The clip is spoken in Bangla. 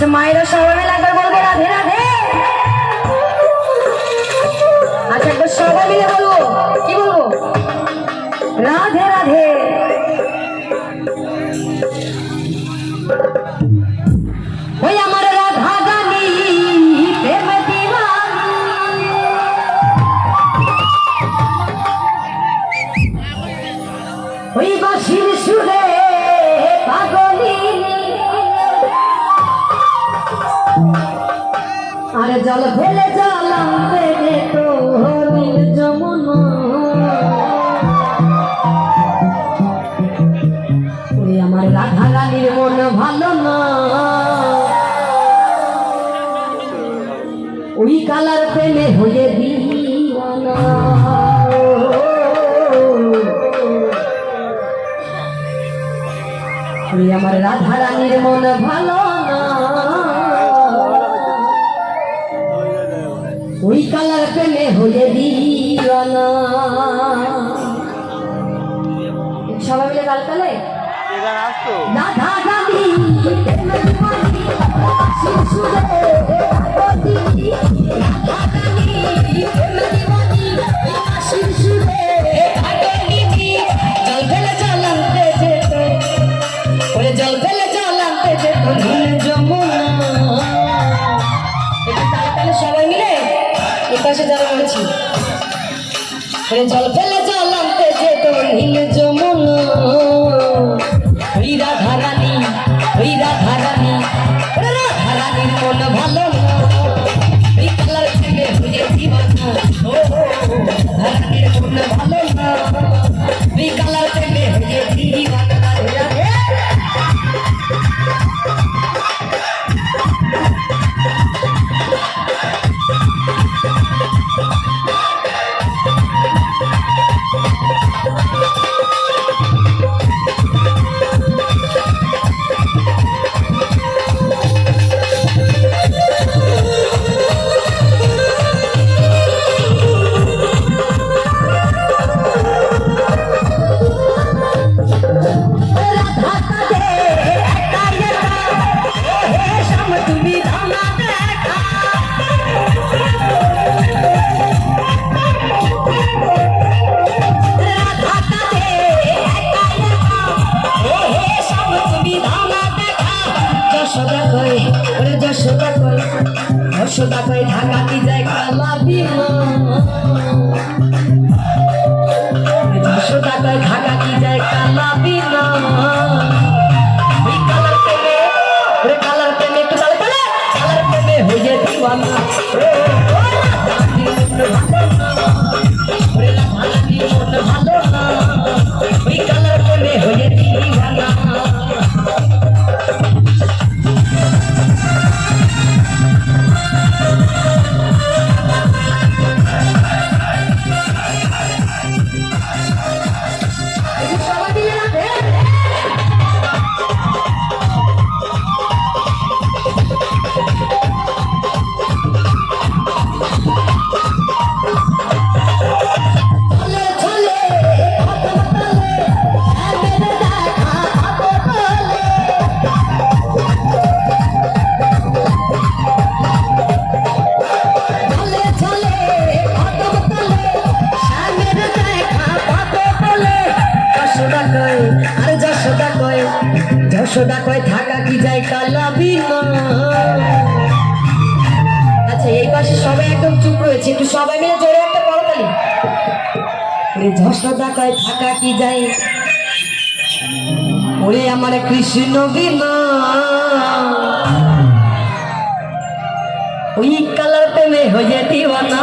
আচ্ছা মায়েরা সবাই মিলে একবার বলব, রাধে রাধে। আচ্ছা একবার সবাই মিলে বলব, কি বলব? রাধে রাধে। ওই আমার রাধা ওই বাঁশির সুরে জল ফেলে জলাম পেলে তো নীল যমুনা। ওই আমার রাধা রানীর মন ভালো না। ওই কালার পেলে হয়ে দিওয়ানা। আমার রাধা রানীর মন ভালো না। শিশুরে আগতি। রাধা রানী প্রেমের মানি, শিশুরে আগতি। জল ফেলে জল আনতে যেত রয়েছি ওরে জল ফেলে জল আনতে যেত নীল যমুনা ওই রাধা রানী ওই রাধা রানী ওরে রাধা রানীর মন ভালো না। ওই কালার ছেলে হয়ে দিবানা ও রাধা রানীর মন ভালো না। ওই কালার ছেলে কই, যশোদা কই ঢাকাতি যায় কালা ঢাকা যশোদা কয় থাকা কি যায় আচ্ছা এই পাশে সবাই একদম চুপ রয়েছে, একটু সবাই মিলে জোরে একটা কয় থাকা কি যায়? ওরে আমার কৃষ্ণ বিনা ওই কালার প্রেমে হয়ে দিওয়ানা